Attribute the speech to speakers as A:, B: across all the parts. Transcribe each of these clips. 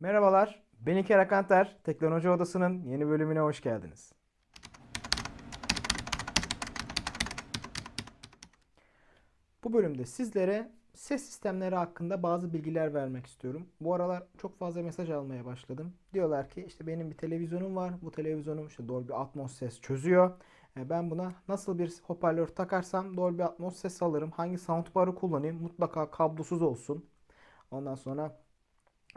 A: Merhabalar, ben İlker Akanter. Teknoloji Odası'nın yeni bölümüne hoş geldiniz. Bu bölümde sizlere ses sistemleri hakkında bazı bilgiler vermek istiyorum. Bu aralar çok fazla mesaj almaya başladım. Diyorlar ki işte benim bir televizyonum var. Bu televizyonum işte Dolby Atmos ses çözüyor. E, Ben buna nasıl bir hoparlör takarsam Dolby Atmos ses alırım. Hangi soundbar'ı kullanayım? Mutlaka kablosuz olsun. Ondan sonra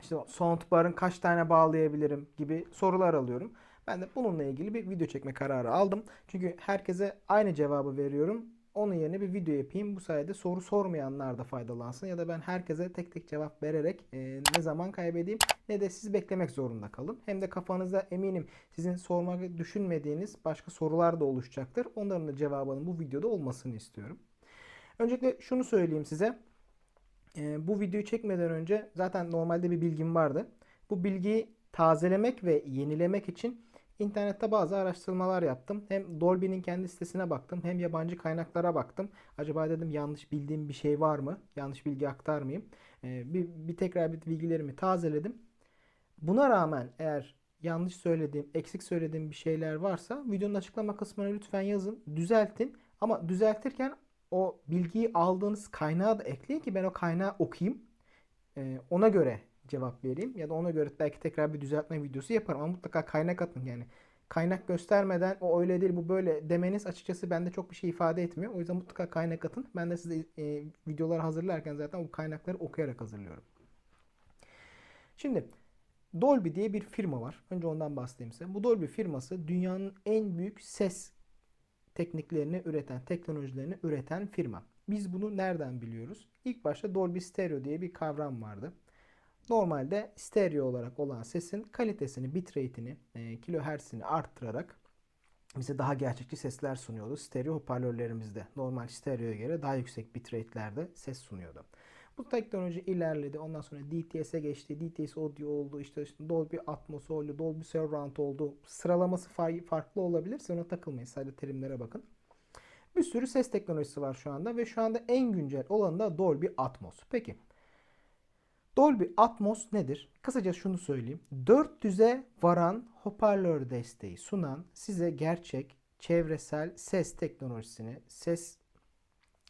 A: işte soundbar'ın kaç tane bağlayabilirim gibi sorular alıyorum. Ben de bununla ilgili bir video çekme kararı aldım. Çünkü herkese aynı cevabı veriyorum. Onun yerine bir video yapayım. Bu sayede soru sormayanlar da faydalansın. Ya da ben herkese tek tek cevap vererek e, ne zaman kaybedeyim ne de siz beklemek zorunda kalın. Hem de kafanızda eminim sizin sormak düşünmediğiniz başka sorular da oluşacaktır. Onların da cevabının bu videoda olmasını istiyorum. Öncelikle şunu söyleyeyim size. Ee, bu videoyu çekmeden önce zaten normalde bir bilgim vardı. Bu bilgiyi tazelemek ve yenilemek için internette bazı araştırmalar yaptım. Hem Dolby'nin kendi sitesine baktım hem yabancı kaynaklara baktım. Acaba dedim yanlış bildiğim bir şey var mı? Yanlış bilgi aktarmayayım. Ee, bir, bir tekrar bir bilgilerimi tazeledim. Buna rağmen eğer yanlış söylediğim, eksik söylediğim bir şeyler varsa videonun açıklama kısmına lütfen yazın, düzeltin. Ama düzeltirken o bilgiyi aldığınız kaynağı da ekleyin ki ben o kaynağı okuyayım. Ee, ona göre cevap vereyim ya da ona göre belki tekrar bir düzeltme videosu yaparım ama mutlaka kaynak atın yani. Kaynak göstermeden o öyle değil bu böyle demeniz açıkçası bende çok bir şey ifade etmiyor. O yüzden mutlaka kaynak atın. Ben de size e, videoları hazırlarken zaten bu kaynakları okuyarak hazırlıyorum. Şimdi Dolby diye bir firma var. Önce ondan bahsedeyim size. Bu Dolby firması dünyanın en büyük ses tekniklerini üreten, teknolojilerini üreten firma. Biz bunu nereden biliyoruz? İlk başta Dolby Stereo diye bir kavram vardı. Normalde stereo olarak olan sesin kalitesini, bitrate'ini, e, kilohertz'ini arttırarak bize daha gerçekçi sesler sunuyordu. Stereo hoparlörlerimizde normal stereoya göre daha yüksek bitrate'lerde ses sunuyordu. Bu teknoloji ilerledi. Ondan sonra DTS'e geçti. DTS audio oldu. İşte, işte Dolby Atmos oldu. Dolby Surround oldu. Sıralaması far- farklı olabilir. Siz ona takılmayın. Sadece terimlere bakın. Bir sürü ses teknolojisi var şu anda ve şu anda en güncel olan da Dolby Atmos. Peki Dolby Atmos nedir? Kısaca şunu söyleyeyim. 400'e varan hoparlör desteği sunan size gerçek çevresel ses teknolojisini, ses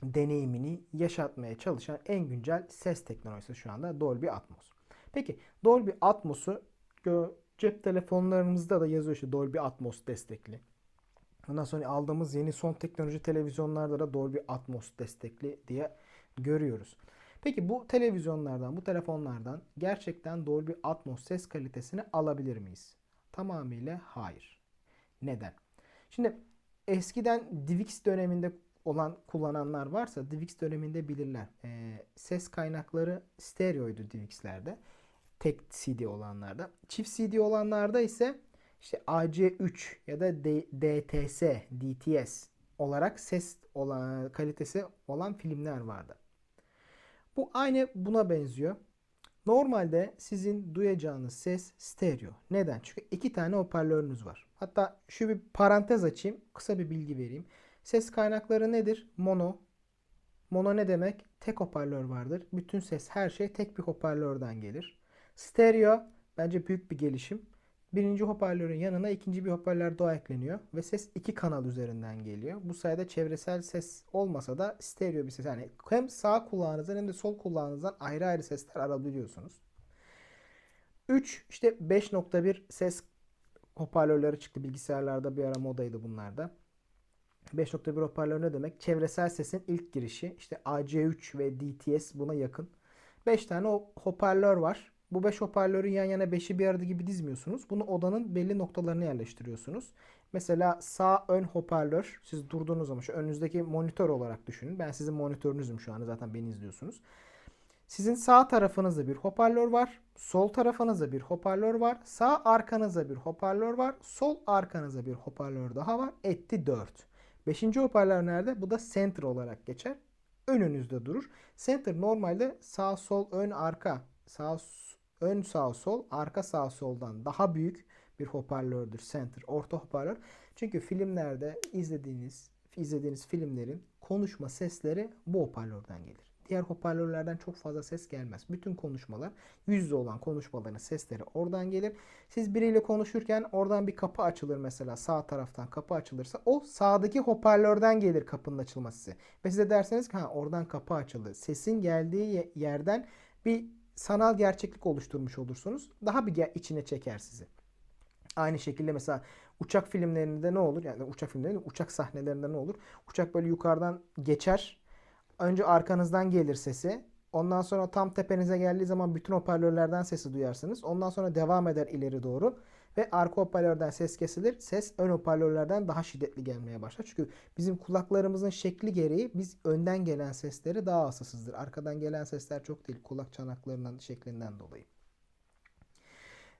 A: deneyimini yaşatmaya çalışan en güncel ses teknolojisi şu anda Dolby Atmos. Peki Dolby Atmos'u cep telefonlarımızda da yazıyor işte Dolby Atmos destekli. Ondan sonra aldığımız yeni son teknoloji televizyonlarda da Dolby Atmos destekli diye görüyoruz. Peki bu televizyonlardan, bu telefonlardan gerçekten Dolby Atmos ses kalitesini alabilir miyiz? Tamamıyla hayır. Neden? Şimdi eskiden DivX döneminde olan kullananlar varsa DivX döneminde bilirler. Ee, ses kaynakları stereoydu DivX'lerde. Tek CD olanlarda. Çift CD olanlarda ise işte AC3 ya da D- DTS, DTS olarak ses olan kalitesi olan filmler vardı. Bu aynı buna benziyor. Normalde sizin duyacağınız ses stereo. Neden? Çünkü iki tane hoparlörünüz var. Hatta şu bir parantez açayım. Kısa bir bilgi vereyim. Ses kaynakları nedir? Mono. Mono ne demek? Tek hoparlör vardır. Bütün ses, her şey tek bir hoparlörden gelir. Stereo bence büyük bir gelişim. Birinci hoparlörün yanına ikinci bir hoparlör daha ekleniyor ve ses iki kanal üzerinden geliyor. Bu sayede çevresel ses olmasa da stereo bir ses. Yani hem sağ kulağınızdan hem de sol kulağınızdan ayrı ayrı sesler alabiliyorsunuz. 3 işte 5.1 ses hoparlörleri çıktı bilgisayarlarda bir ara modaydı bunlarda. 5.1 hoparlör ne demek? Çevresel sesin ilk girişi. İşte AC3 ve DTS buna yakın. 5 tane hoparlör var. Bu 5 hoparlörü yan yana 5'i bir arada gibi dizmiyorsunuz. Bunu odanın belli noktalarına yerleştiriyorsunuz. Mesela sağ ön hoparlör siz durduğunuz zaman şu önünüzdeki monitör olarak düşünün. Ben sizin monitörünüzüm şu anda zaten beni izliyorsunuz. Sizin sağ tarafınızda bir hoparlör var. Sol tarafınızda bir hoparlör var. Sağ arkanızda bir hoparlör var. Sol arkanızda bir hoparlör daha var. Etti 4. Beşinci hoparlör nerede? Bu da center olarak geçer. Önünüzde durur. Center normalde sağ sol ön arka sağ ön sağ sol arka sağ soldan daha büyük bir hoparlördür center. Orta hoparlör. Çünkü filmlerde izlediğiniz izlediğiniz filmlerin konuşma sesleri bu hoparlörden gelir. Diğer hoparlörlerden çok fazla ses gelmez. Bütün konuşmalar yüz yüze olan konuşmaların sesleri oradan gelir. Siz biriyle konuşurken oradan bir kapı açılır mesela sağ taraftan kapı açılırsa o sağdaki hoparlörden gelir kapının açılması. Ve size derseniz ki ha oradan kapı açıldı. Sesin geldiği yerden bir sanal gerçeklik oluşturmuş olursunuz. Daha bir içine çeker sizi. Aynı şekilde mesela uçak filmlerinde ne olur? Yani uçak filmlerinde uçak sahnelerinde ne olur? Uçak böyle yukarıdan geçer. Önce arkanızdan gelir sesi. Ondan sonra tam tepenize geldiği zaman bütün hoparlörlerden sesi duyarsınız. Ondan sonra devam eder ileri doğru. Ve arka hoparlörden ses kesilir. Ses ön hoparlörlerden daha şiddetli gelmeye başlar. Çünkü bizim kulaklarımızın şekli gereği biz önden gelen sesleri daha hassasızdır. Arkadan gelen sesler çok değil. Kulak çanaklarının şeklinden dolayı.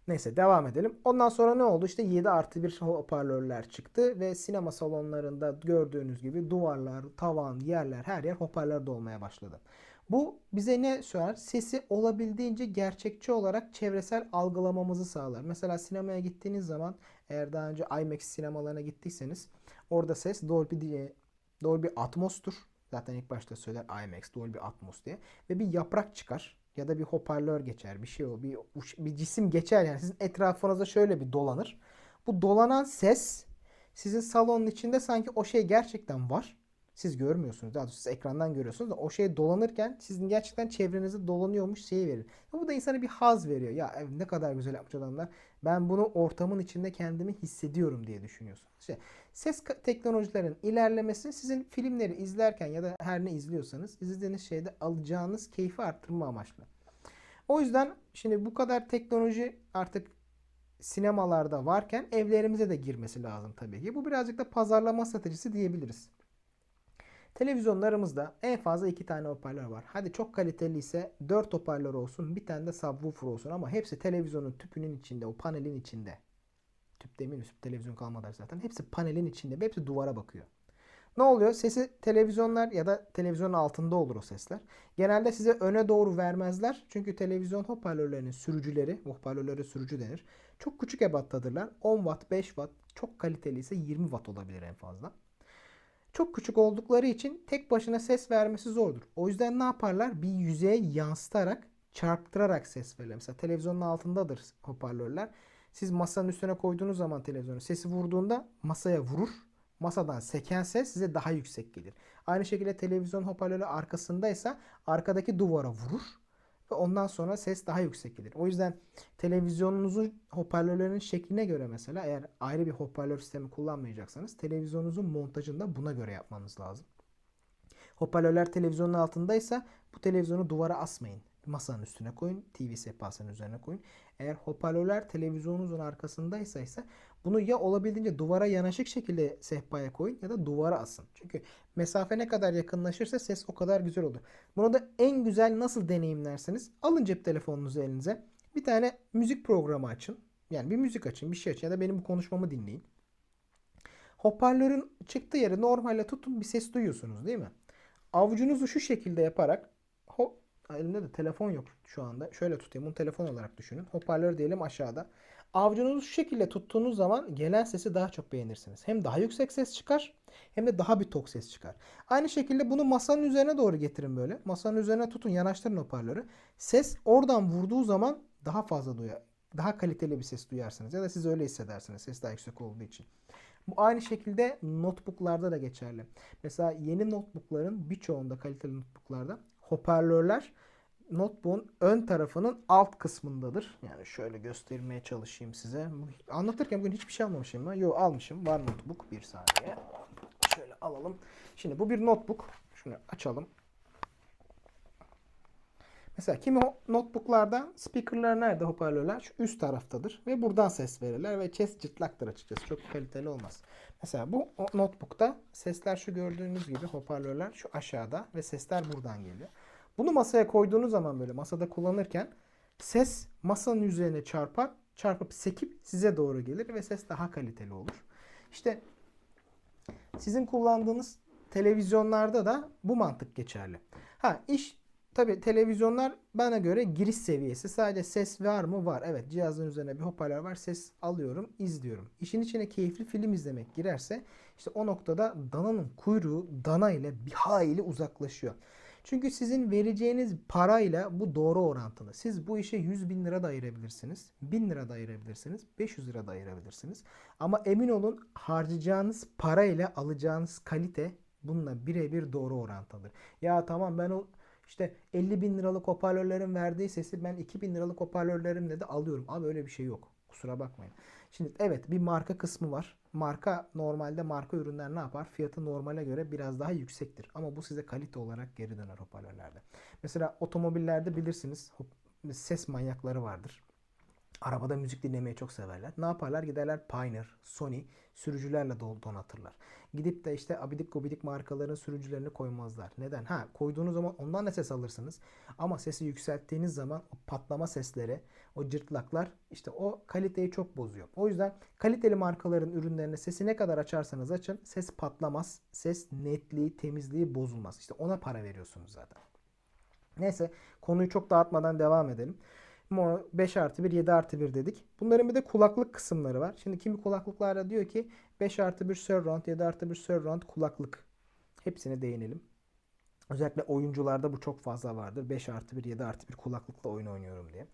A: Neyse devam edelim. Ondan sonra ne oldu? İşte 7 artı 1 hoparlörler çıktı ve sinema salonlarında gördüğünüz gibi duvarlar, tavan, yerler her yer hoparlör dolmaya başladı. Bu bize ne söyler? Sesi olabildiğince gerçekçi olarak çevresel algılamamızı sağlar. Mesela sinemaya gittiğiniz zaman eğer daha önce IMAX sinemalarına gittiyseniz orada ses Dolby diye Dolby Atmos'tur. Zaten ilk başta söyler IMAX Dolby Atmos diye ve bir yaprak çıkar ya da bir hoparlör geçer bir şey o bir bir cisim geçer yani sizin etrafınızda şöyle bir dolanır. Bu dolanan ses sizin salonun içinde sanki o şey gerçekten var. Siz görmüyorsunuz. Daha doğrusu siz ekrandan görüyorsunuz da o şey dolanırken sizin gerçekten çevrenizde dolanıyormuş şeyi verir. Bu da insana bir haz veriyor. Ya ne kadar güzel yapmış adamlar. Ben bunu ortamın içinde kendimi hissediyorum diye düşünüyorsunuz. İşte ses teknolojilerin ilerlemesi sizin filmleri izlerken ya da her ne izliyorsanız izlediğiniz şeyde alacağınız keyfi arttırma amaçlı. O yüzden şimdi bu kadar teknoloji artık sinemalarda varken evlerimize de girmesi lazım tabii ki. Bu birazcık da pazarlama stratejisi diyebiliriz. Televizyonlarımızda en fazla iki tane hoparlör var. Hadi çok kaliteli ise 4 hoparlör olsun bir tane de subwoofer olsun ama hepsi televizyonun tüpünün içinde o panelin içinde. Tüp demeyeyim tüp televizyon kalmadı zaten. Hepsi panelin içinde ve hepsi duvara bakıyor. Ne oluyor? Sesi televizyonlar ya da televizyonun altında olur o sesler. Genelde size öne doğru vermezler. Çünkü televizyon hoparlörlerinin sürücüleri, hoparlörlere sürücü denir. Çok küçük ebattadırlar. 10 watt, 5 watt, çok kaliteli ise 20 watt olabilir en fazla. Çok küçük oldukları için tek başına ses vermesi zordur. O yüzden ne yaparlar? Bir yüzeye yansıtarak, çarptırarak ses verirler. Mesela televizyonun altındadır hoparlörler. Siz masanın üstüne koyduğunuz zaman televizyonu sesi vurduğunda masaya vurur. Masadan seken ses size daha yüksek gelir. Aynı şekilde televizyon hoparlörü arkasındaysa arkadaki duvara vurur ve ondan sonra ses daha yüksek gelir. O yüzden televizyonunuzun hoparlörlerin şekline göre mesela eğer ayrı bir hoparlör sistemi kullanmayacaksanız televizyonunuzun montajını da buna göre yapmanız lazım. Hoparlörler televizyonun altındaysa bu televizyonu duvara asmayın. Masanın üstüne koyun. TV sehpasının üzerine koyun. Eğer hoparlörler televizyonunuzun arkasındaysa ise bunu ya olabildiğince duvara yanaşık şekilde sehpaya koyun ya da duvara asın. Çünkü mesafe ne kadar yakınlaşırsa ses o kadar güzel olur. Bunu da en güzel nasıl deneyimlerseniz alın cep telefonunuzu elinize. Bir tane müzik programı açın. Yani bir müzik açın, bir şey açın ya da benim bu konuşmamı dinleyin. Hoparlörün çıktığı yeri normalde tutun bir ses duyuyorsunuz değil mi? Avucunuzu şu şekilde yaparak elimde de telefon yok şu anda. Şöyle tutayım bunu telefon olarak düşünün. Hoparlör diyelim aşağıda. Avucunuzu şu şekilde tuttuğunuz zaman gelen sesi daha çok beğenirsiniz. Hem daha yüksek ses çıkar hem de daha bir tok ses çıkar. Aynı şekilde bunu masanın üzerine doğru getirin böyle. Masanın üzerine tutun yanaştırın hoparlörü. Ses oradan vurduğu zaman daha fazla duyar. Daha kaliteli bir ses duyarsınız. Ya da siz öyle hissedersiniz ses daha yüksek olduğu için. Bu aynı şekilde notebooklarda da geçerli. Mesela yeni notebookların birçoğunda kaliteli notebooklarda hoparlörler notebook'un ön tarafının alt kısmındadır. Yani şöyle göstermeye çalışayım size. Anlatırken bugün hiçbir şey almamışım mı? Yok almışım. Var notebook. Bir saniye. Şöyle alalım. Şimdi bu bir notebook. Şunu açalım. Mesela kimi notebooklarda speakerlar nerede hoparlörler? Şu üst taraftadır. Ve buradan ses verirler ve ses cırtlaktır açıkçası. Çok kaliteli olmaz. Mesela bu notebookta sesler şu gördüğünüz gibi hoparlörler şu aşağıda ve sesler buradan geliyor. Bunu masaya koyduğunuz zaman böyle masada kullanırken ses masanın üzerine çarpar. Çarpıp sekip size doğru gelir ve ses daha kaliteli olur. İşte Sizin kullandığınız televizyonlarda da bu mantık geçerli. Ha iş tabi televizyonlar bana göre giriş seviyesi. Sadece ses var mı? Var. Evet cihazın üzerine bir hoparlör var. Ses alıyorum, izliyorum. İşin içine keyifli film izlemek girerse işte o noktada dananın kuyruğu dana ile bir hayli uzaklaşıyor. Çünkü sizin vereceğiniz parayla bu doğru orantılı. Siz bu işe 100 bin lira da ayırabilirsiniz. 1000 lira da ayırabilirsiniz. 500 lira da ayırabilirsiniz. Ama emin olun harcayacağınız para ile alacağınız kalite bununla birebir doğru orantılıdır. Ya tamam ben o işte 50 bin liralık hoparlörlerin verdiği sesi ben 2000 liralık hoparlörlerimle de alıyorum. Abi öyle bir şey yok. Kusura bakmayın. Şimdi evet bir marka kısmı var. Marka normalde marka ürünler ne yapar? Fiyatı normale göre biraz daha yüksektir. Ama bu size kalite olarak geri döner hoparlörlerde. Mesela otomobillerde bilirsiniz ses manyakları vardır. Arabada müzik dinlemeyi çok severler. Ne yaparlar? Giderler Pioneer, Sony sürücülerle donatırlar. Gidip de işte abidik gubidik markaların sürücülerini koymazlar. Neden? Ha koyduğunuz zaman ondan da ses alırsınız. Ama sesi yükselttiğiniz zaman o patlama sesleri, o cırtlaklar işte o kaliteyi çok bozuyor. O yüzden kaliteli markaların ürünlerine sesi ne kadar açarsanız açın ses patlamaz. Ses netliği, temizliği bozulmaz. İşte ona para veriyorsunuz zaten. Neyse konuyu çok dağıtmadan devam edelim. 5 artı 1, 7 artı 1 dedik. Bunların bir de kulaklık kısımları var. Şimdi kimi kulaklıklarda diyor ki 5 artı 1 surround, 7 artı 1 surround kulaklık. Hepsine değinelim. Özellikle oyuncularda bu çok fazla vardır. 5 artı 1, 7 artı 1 kulaklıkla oyun oynuyorum diye.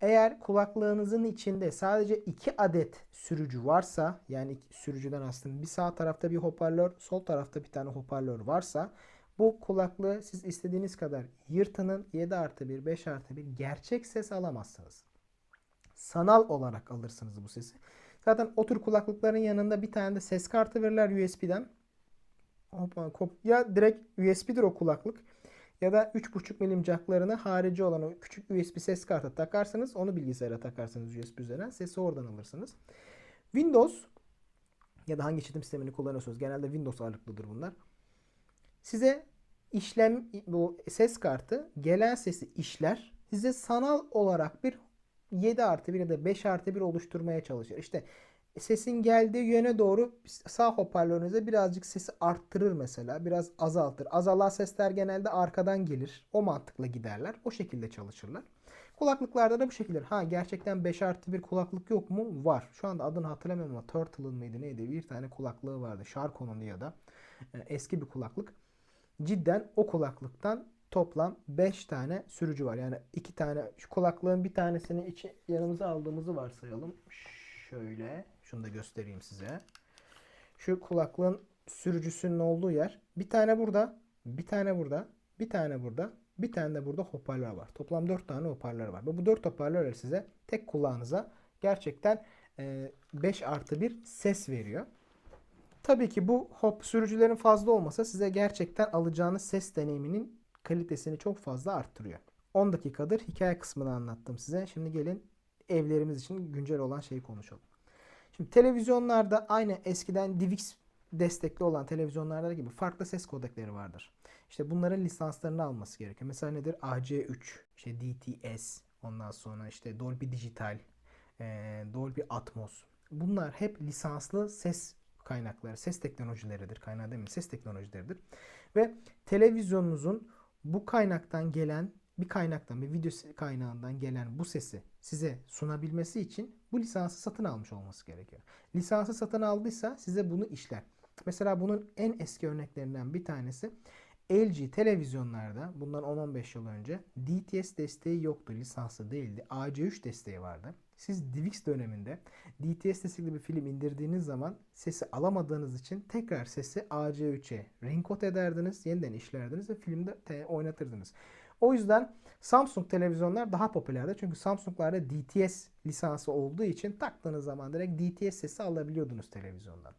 A: Eğer kulaklığınızın içinde sadece 2 adet sürücü varsa yani sürücüden aslında bir sağ tarafta bir hoparlör, sol tarafta bir tane hoparlör varsa bu kulaklığı siz istediğiniz kadar yırtının 7 artı 1, 5 artı 1 gerçek ses alamazsınız. Sanal olarak alırsınız bu sesi. Zaten o tür kulaklıkların yanında bir tane de ses kartı verirler USB'den. Ya direkt USB'dir o kulaklık ya da 3.5 milim jacklarını harici olan o küçük USB ses kartı takarsınız. Onu bilgisayara takarsınız USB üzerinden. Sesi oradan alırsınız. Windows ya da hangi işletim sistemini kullanıyorsunuz. Genelde Windows ağırlıklıdır bunlar. Size işlem bu ses kartı gelen sesi işler. Size sanal olarak bir 7 artı 1 ya da 5 artı 1 oluşturmaya çalışır. İşte sesin geldiği yöne doğru sağ hoparlörünüze birazcık sesi arttırır mesela. Biraz azaltır. Azalan sesler genelde arkadan gelir. O mantıkla giderler. O şekilde çalışırlar. Kulaklıklarda da bu şekilde. Ha gerçekten 5 artı 1 kulaklık yok mu? Var. Şu anda adını hatırlamıyorum ama Turtle'ın mıydı neydi? Bir tane kulaklığı vardı. Sharko'nun ya da e, eski bir kulaklık cidden o kulaklıktan toplam 5 tane sürücü var. Yani 2 tane şu kulaklığın bir tanesini içi yanımıza aldığımızı varsayalım. Şöyle şunu da göstereyim size. Şu kulaklığın sürücüsünün olduğu yer bir tane burada, bir tane burada, bir tane burada, bir tane de burada hoparlör var. Toplam 4 tane hoparlör var. Ve bu 4 hoparlör size tek kulağınıza gerçekten 5 artı 1 ses veriyor. Tabii ki bu hop sürücülerin fazla olmasa size gerçekten alacağınız ses deneyiminin kalitesini çok fazla arttırıyor. 10 dakikadır hikaye kısmını anlattım size. Şimdi gelin evlerimiz için güncel olan şeyi konuşalım. Şimdi televizyonlarda aynı eskiden DivX destekli olan televizyonlarda gibi farklı ses kodekleri vardır. İşte bunların lisanslarını alması gerekiyor. Mesela nedir? AC3, işte DTS, ondan sonra işte Dolby Digital, Dolby Atmos. Bunlar hep lisanslı ses kaynakları, ses teknolojileridir. Kaynağı mi? Ses teknolojileridir. Ve televizyonunuzun bu kaynaktan gelen bir kaynaktan, bir video kaynağından gelen bu sesi size sunabilmesi için bu lisansı satın almış olması gerekiyor. Lisansı satın aldıysa size bunu işler. Mesela bunun en eski örneklerinden bir tanesi LG televizyonlarda bundan 10-15 yıl önce DTS desteği yoktu. Lisanslı değildi. AC3 desteği vardı. Siz DivX döneminde DTS destekli bir film indirdiğiniz zaman sesi alamadığınız için tekrar sesi AC3'e encode ederdiniz, yeniden işlerdiniz ve filmde oynatırdınız. O yüzden Samsung televizyonlar daha popülerdi. Çünkü Samsung'larda DTS lisansı olduğu için taktığınız zaman direkt DTS sesi alabiliyordunuz televizyondan.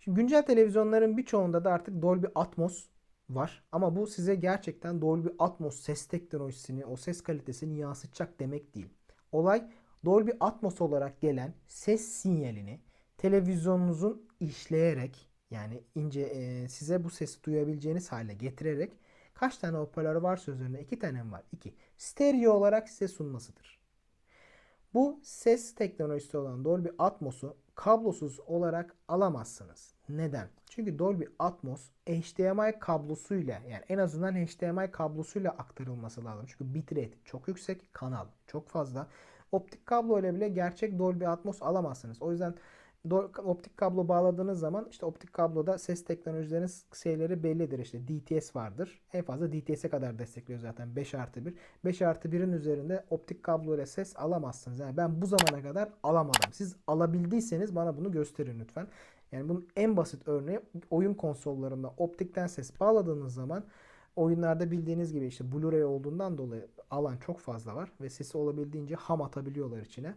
A: Şimdi güncel televizyonların birçoğunda da artık Dolby Atmos var. Ama bu size gerçekten Dolby Atmos ses teknolojisini, o ses kalitesini yansıtacak demek değil. Olay Dolby Atmos olarak gelen ses sinyalini televizyonunuzun işleyerek yani ince e, size bu sesi duyabileceğiniz hale getirerek kaç tane hoparlör varsa üzerinde iki tane mi var? İki. Stereo olarak size sunmasıdır. Bu ses teknolojisi olan Dolby Atmos'u kablosuz olarak alamazsınız. Neden? Çünkü Dolby Atmos HDMI kablosuyla yani en azından HDMI kablosuyla aktarılması lazım. Çünkü bitrate çok yüksek, kanal çok fazla. Optik kablo ile bile gerçek Dolby Atmos alamazsınız. O yüzden optik kablo bağladığınız zaman işte optik kabloda ses teknolojilerinin şeyleri bellidir. İşte DTS vardır. En fazla DTS'e kadar destekliyor zaten 5 artı 1. 5 artı 1'in üzerinde optik kablo ile ses alamazsınız. Yani ben bu zamana kadar alamadım. Siz alabildiyseniz bana bunu gösterin lütfen. Yani bunun en basit örneği oyun konsollarında optikten ses bağladığınız zaman oyunlarda bildiğiniz gibi işte Blu-ray olduğundan dolayı alan çok fazla var ve sesi olabildiğince ham atabiliyorlar içine.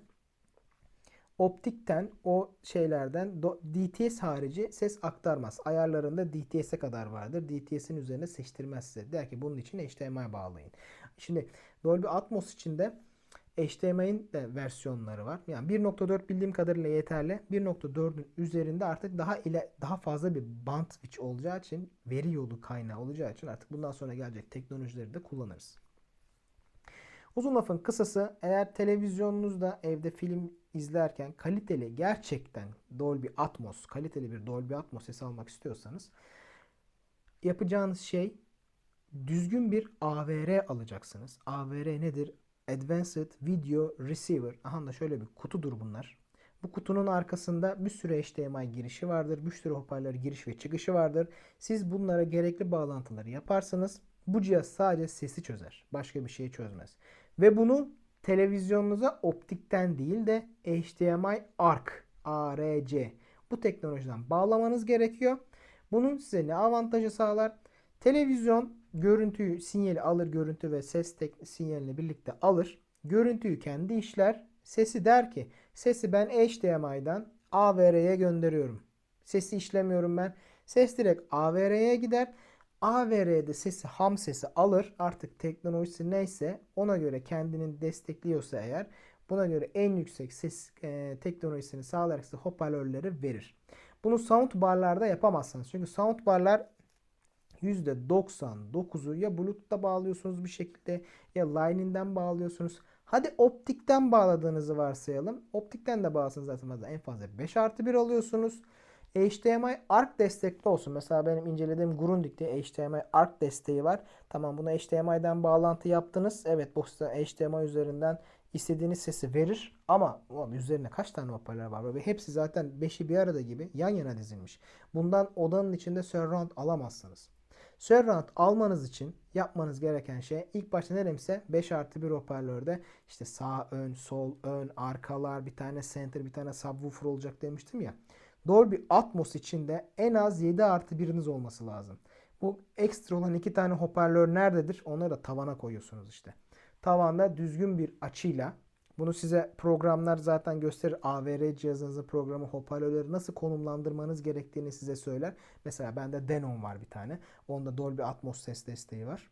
A: Optikten o şeylerden DTS harici ses aktarmaz. Ayarlarında DTS'e kadar vardır. DTS'in üzerine seçtirmez size. Der ki bunun için HDMI bağlayın. Şimdi Dolby Atmos için de HDMI'nin de versiyonları var. Yani 1.4 bildiğim kadarıyla yeterli. 1.4'ün üzerinde artık daha ile daha fazla bir bandwidth olacağı için veri yolu kaynağı olacağı için artık bundan sonra gelecek teknolojileri de kullanırız. Uzun lafın kısası eğer televizyonunuzda evde film izlerken kaliteli gerçekten Dolby Atmos, kaliteli bir Dolby Atmos sesi almak istiyorsanız yapacağınız şey düzgün bir AVR alacaksınız. AVR nedir? Advanced Video Receiver. Aha da şöyle bir kutudur bunlar. Bu kutunun arkasında bir sürü HDMI girişi vardır. Bir sürü hoparlör giriş ve çıkışı vardır. Siz bunlara gerekli bağlantıları yaparsanız bu cihaz sadece sesi çözer. Başka bir şey çözmez. Ve bunu televizyonunuza optikten değil de HDMI ARC, ARC bu teknolojiden bağlamanız gerekiyor. Bunun size ne avantajı sağlar? Televizyon görüntüyü, sinyali alır, görüntü ve ses sinyalini birlikte alır. Görüntüyü kendi işler. Sesi der ki, sesi ben HDMI'dan AVR'ye gönderiyorum. Sesi işlemiyorum ben. Ses direkt AVR'ye gider. AVR'de sesi ham sesi alır. Artık teknolojisi neyse ona göre kendini destekliyorsa eğer buna göre en yüksek ses e, teknolojisini sağlayarak size hoparlörleri verir. Bunu soundbarlarda yapamazsınız. Çünkü soundbarlar %99'u ya Bluetooth'ta bağlıyorsunuz bir şekilde ya Lightning'den bağlıyorsunuz. Hadi optikten bağladığınızı varsayalım. Optikten de bağlasanız zaten en fazla 5 artı 1 alıyorsunuz. HDMI ARC destekli olsun. Mesela benim incelediğim Grundig'de HDMI ARC desteği var. Tamam buna HDMI'den bağlantı yaptınız. Evet bu size HDMI üzerinden istediğiniz sesi verir. Ama ulan üzerine kaç tane hoparlör var? Ve hepsi zaten 5'i bir arada gibi yan yana dizilmiş. Bundan odanın içinde surround alamazsınız. Surround almanız için yapmanız gereken şey ilk başta ne demişse 5 artı 1 hoparlörde işte sağ ön, sol ön, arkalar, bir tane center, bir tane subwoofer olacak demiştim ya. Dolby Atmos için de en az 7 artı 1'iniz olması lazım. Bu ekstra olan iki tane hoparlör nerededir? Onları da tavana koyuyorsunuz işte. Tavanda düzgün bir açıyla bunu size programlar zaten gösterir. AVR cihazınızın programı hoparlörleri nasıl konumlandırmanız gerektiğini size söyler. Mesela bende Denon var bir tane. Onda Dolby Atmos ses desteği var.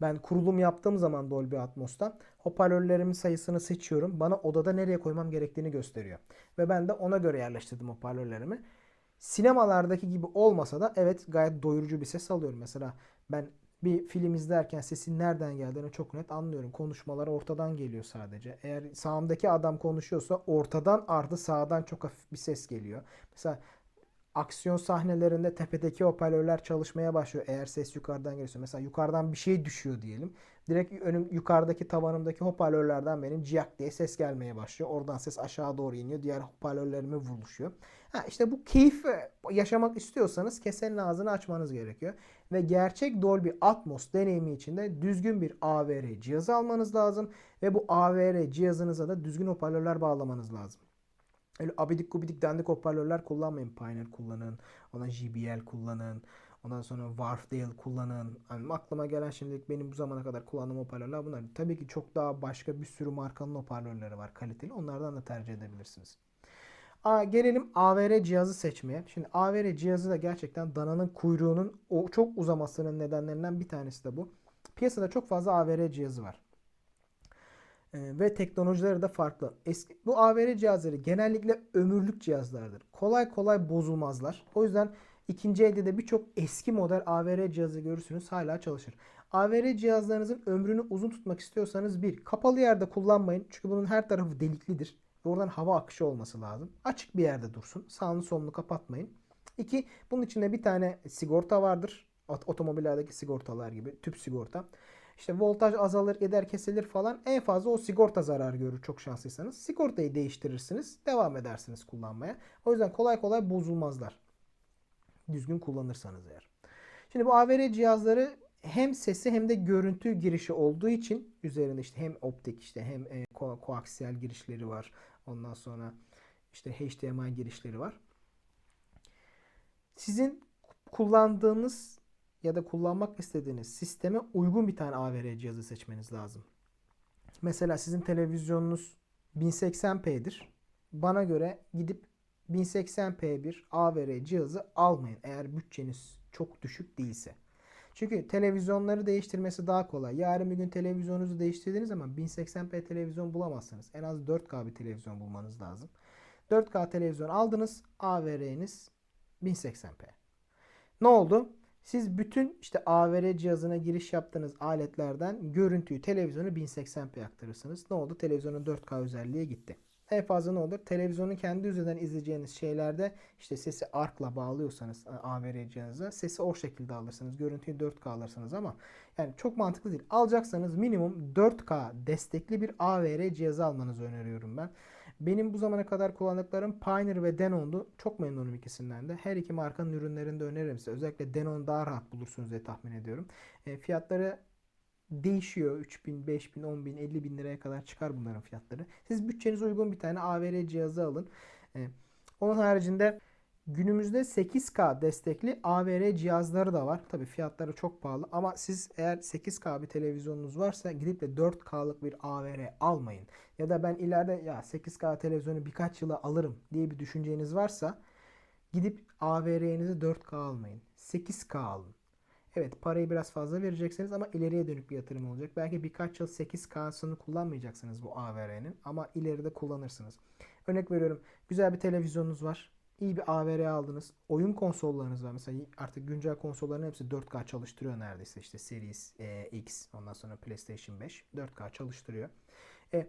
A: Ben kurulum yaptığım zaman Dolby Atmos'ta hoparlörlerimin sayısını seçiyorum. Bana odada nereye koymam gerektiğini gösteriyor. Ve ben de ona göre yerleştirdim hoparlörlerimi. Sinemalardaki gibi olmasa da evet gayet doyurucu bir ses alıyorum. Mesela ben bir film izlerken sesin nereden geldiğini çok net anlıyorum. Konuşmalar ortadan geliyor sadece. Eğer sağımdaki adam konuşuyorsa ortadan artı sağdan çok hafif bir ses geliyor. Mesela aksiyon sahnelerinde tepedeki hoparlörler çalışmaya başlıyor eğer ses yukarıdan geliyorsa. Mesela yukarıdan bir şey düşüyor diyelim. Direkt önüm yukarıdaki tavanımdaki hoparlörlerden benim ciyak diye ses gelmeye başlıyor. Oradan ses aşağı doğru iniyor. Diğer hoparlörlerime vuruşuyor. Ha işte bu keyif yaşamak istiyorsanız kesenin ağzını açmanız gerekiyor. Ve gerçek Dolby Atmos deneyimi için de düzgün bir AVR cihazı almanız lazım. Ve bu AVR cihazınıza da düzgün hoparlörler bağlamanız lazım. Öyle abidik gubidik dandik hoparlörler kullanmayın. Pioneer kullanın. Ona JBL kullanın. Ondan sonra Warfdale kullanın. Yani aklıma gelen şimdilik benim bu zamana kadar kullandığım hoparlörler bunlar. Tabii ki çok daha başka bir sürü markanın hoparlörleri var kaliteli. Onlardan da tercih edebilirsiniz. Aa, gelelim AVR cihazı seçmeye. Şimdi AVR cihazı da gerçekten dananın kuyruğunun o çok uzamasının nedenlerinden bir tanesi de bu. Piyasada çok fazla AVR cihazı var. Ee, ve teknolojileri de farklı. Eski, bu AVR cihazları genellikle ömürlük cihazlardır. Kolay kolay bozulmazlar. O yüzden ikinci elde de birçok eski model AVR cihazı görürsünüz hala çalışır. AVR cihazlarınızın ömrünü uzun tutmak istiyorsanız bir kapalı yerde kullanmayın. Çünkü bunun her tarafı deliklidir. Oradan hava akışı olması lazım. Açık bir yerde dursun. Sağını solunu kapatmayın. İki, bunun içinde bir tane sigorta vardır. Ot- Otomobillerdeki sigortalar gibi. Tüp sigorta. İşte voltaj azalır, gider kesilir falan. En fazla o sigorta zarar görür çok şanslıysanız. Sigortayı değiştirirsiniz. Devam edersiniz kullanmaya. O yüzden kolay kolay bozulmazlar. Düzgün kullanırsanız eğer. Şimdi bu AVR cihazları hem sesi hem de görüntü girişi olduğu için üzerinde işte hem optik işte hem e, ko- koaksiyel girişleri var. Ondan sonra işte HDMI girişleri var. Sizin kullandığınız ya da kullanmak istediğiniz sisteme uygun bir tane AVR cihazı seçmeniz lazım. Mesela sizin televizyonunuz 1080p'dir. Bana göre gidip 1080p bir AVR cihazı almayın eğer bütçeniz çok düşük değilse. Çünkü televizyonları değiştirmesi daha kolay. Yarın bir gün televizyonunuzu değiştirdiğiniz zaman 1080p televizyon bulamazsınız. En az 4K bir televizyon bulmanız lazım. 4K televizyon aldınız. AVR'niz 1080p. Ne oldu? Siz bütün işte AVR cihazına giriş yaptığınız aletlerden görüntüyü televizyonu 1080p aktarırsınız. Ne oldu? Televizyonun 4K özelliğe gitti. En fazla ne olur? Televizyonun kendi üzerinden izleyeceğiniz şeylerde işte sesi ARC'la bağlıyorsanız AVR cihazı sesi o şekilde alırsınız. Görüntüyü 4K alırsınız ama yani çok mantıklı değil. Alacaksanız minimum 4K destekli bir AVR cihazı almanızı öneriyorum ben. Benim bu zamana kadar kullandıklarım Pioneer ve Denon'du. Çok memnunum ikisinden de. Her iki markanın ürünlerini de öneririm size. Özellikle Denon daha rahat bulursunuz diye tahmin ediyorum. E, fiyatları değişiyor. 3000, 5000, 10000, 50 bin liraya kadar çıkar bunların fiyatları. Siz bütçenize uygun bir tane AVR cihazı alın. E, onun haricinde günümüzde 8K destekli AVR cihazları da var. Tabi fiyatları çok pahalı ama siz eğer 8K bir televizyonunuz varsa gidip de 4K'lık bir AVR almayın. Ya da ben ileride ya 8K televizyonu birkaç yıla alırım diye bir düşünceniz varsa gidip AVR'nizi 4K almayın. 8K alın. Evet parayı biraz fazla vereceksiniz ama ileriye dönük bir yatırım olacak. Belki birkaç yıl 8K'sını kullanmayacaksınız bu AVR'nin ama ileride kullanırsınız. Örnek veriyorum güzel bir televizyonunuz var. İyi bir AVR aldınız. Oyun konsollarınız var. Mesela artık güncel konsolların hepsi 4K çalıştırıyor neredeyse. İşte Series e, X ondan sonra PlayStation 5 4K çalıştırıyor. E,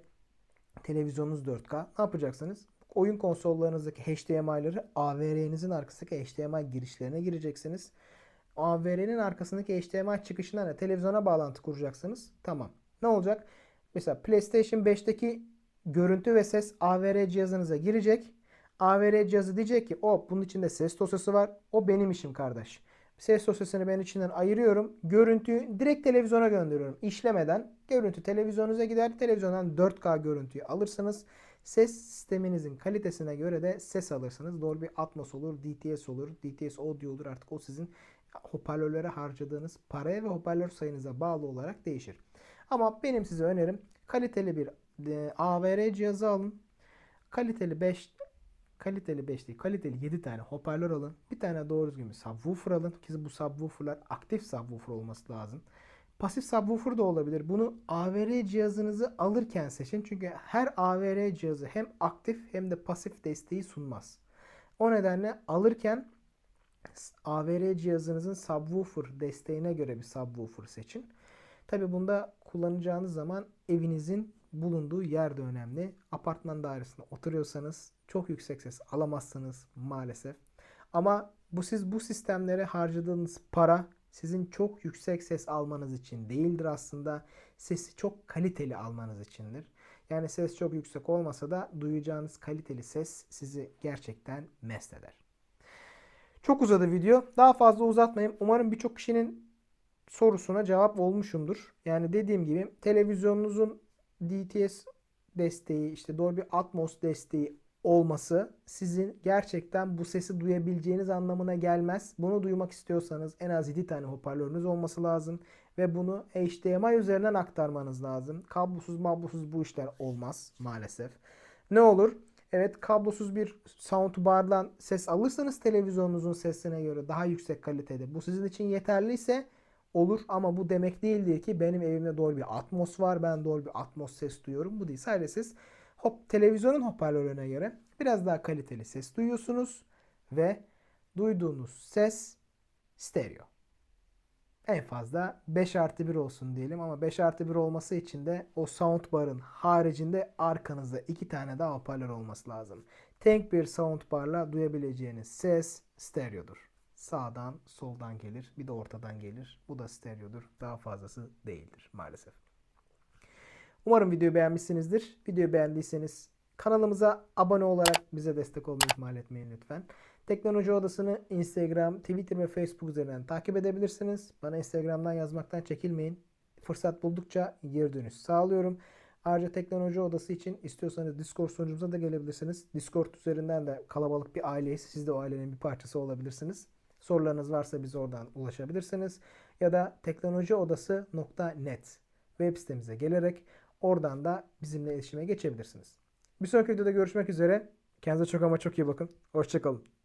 A: televizyonunuz 4K. Ne yapacaksınız? Oyun konsollarınızdaki HDMI'ları AVR'nizin arkasındaki HDMI girişlerine gireceksiniz. AVR'nin arkasındaki HDMI çıkışından da televizyona bağlantı kuracaksınız. Tamam. Ne olacak? Mesela PlayStation 5'teki görüntü ve ses AVR cihazınıza girecek. AVR cihazı diyecek ki o bunun içinde ses dosyası var. O benim işim kardeş. Ses dosyasını ben içinden ayırıyorum. Görüntüyü direkt televizyona gönderiyorum. İşlemeden görüntü televizyonunuza gider. Televizyondan 4K görüntüyü alırsınız. Ses sisteminizin kalitesine göre de ses alırsınız. Dolby Atmos olur, DTS olur, DTS Audio olur. Artık o sizin hoparlörlere harcadığınız paraya ve hoparlör sayınıza bağlı olarak değişir. Ama benim size önerim kaliteli bir e, AVR cihazı alın. Kaliteli 5 kaliteli 5 değil kaliteli 7 tane hoparlör alın. Bir tane doğru düzgün bir subwoofer alın. Ki bu subwooferlar aktif subwoofer olması lazım. Pasif subwoofer da olabilir. Bunu AVR cihazınızı alırken seçin. Çünkü her AVR cihazı hem aktif hem de pasif desteği sunmaz. O nedenle alırken AVR cihazınızın subwoofer desteğine göre bir subwoofer seçin. Tabi bunda kullanacağınız zaman evinizin bulunduğu yer de önemli. Apartman dairesinde oturuyorsanız çok yüksek ses alamazsınız maalesef. Ama bu siz bu sistemlere harcadığınız para sizin çok yüksek ses almanız için değildir aslında. Sesi çok kaliteli almanız içindir. Yani ses çok yüksek olmasa da duyacağınız kaliteli ses sizi gerçekten mest eder. Çok uzadı video. Daha fazla uzatmayayım. Umarım birçok kişinin sorusuna cevap olmuşumdur. Yani dediğim gibi televizyonunuzun DTS desteği, işte Dolby Atmos desteği olması sizin gerçekten bu sesi duyabileceğiniz anlamına gelmez. Bunu duymak istiyorsanız en az 7 tane hoparlörünüz olması lazım ve bunu HDMI üzerinden aktarmanız lazım. Kablosuz mablosuz bu işler olmaz maalesef. Ne olur? Evet kablosuz bir soundbar'dan ses alırsanız televizyonunuzun sesine göre daha yüksek kalitede. Bu sizin için yeterliyse olur ama bu demek değildir ki benim evimde Dolby Atmos var. Ben Dolby Atmos ses duyuyorum. Bu değil. Sadece siz hop, televizyonun hoparlörüne göre biraz daha kaliteli ses duyuyorsunuz ve duyduğunuz ses stereo. en fazla 5 artı 1 olsun diyelim ama 5 artı 1 olması için de o soundbar'ın haricinde arkanızda iki tane daha hoparlör olması lazım. Tek bir soundbar'la duyabileceğiniz ses stereodur. Sağdan, soldan gelir, bir de ortadan gelir. Bu da stereodur. Daha fazlası değildir maalesef. Umarım videoyu beğenmişsinizdir. Videoyu beğendiyseniz kanalımıza abone olarak bize destek olmayı ihmal etmeyin lütfen. Teknoloji Odası'nı Instagram, Twitter ve Facebook üzerinden takip edebilirsiniz. Bana Instagram'dan yazmaktan çekinmeyin. Fırsat buldukça geri dönüş sağlıyorum. Ayrıca Teknoloji Odası için istiyorsanız Discord sunucumuza da gelebilirsiniz. Discord üzerinden de kalabalık bir aileyiz. Siz de o ailenin bir parçası olabilirsiniz. Sorularınız varsa bize oradan ulaşabilirsiniz. Ya da teknolojiodası.net web sitemize gelerek oradan da bizimle iletişime geçebilirsiniz. Bir sonraki videoda görüşmek üzere. Kendinize çok ama çok iyi bakın. Hoşçakalın.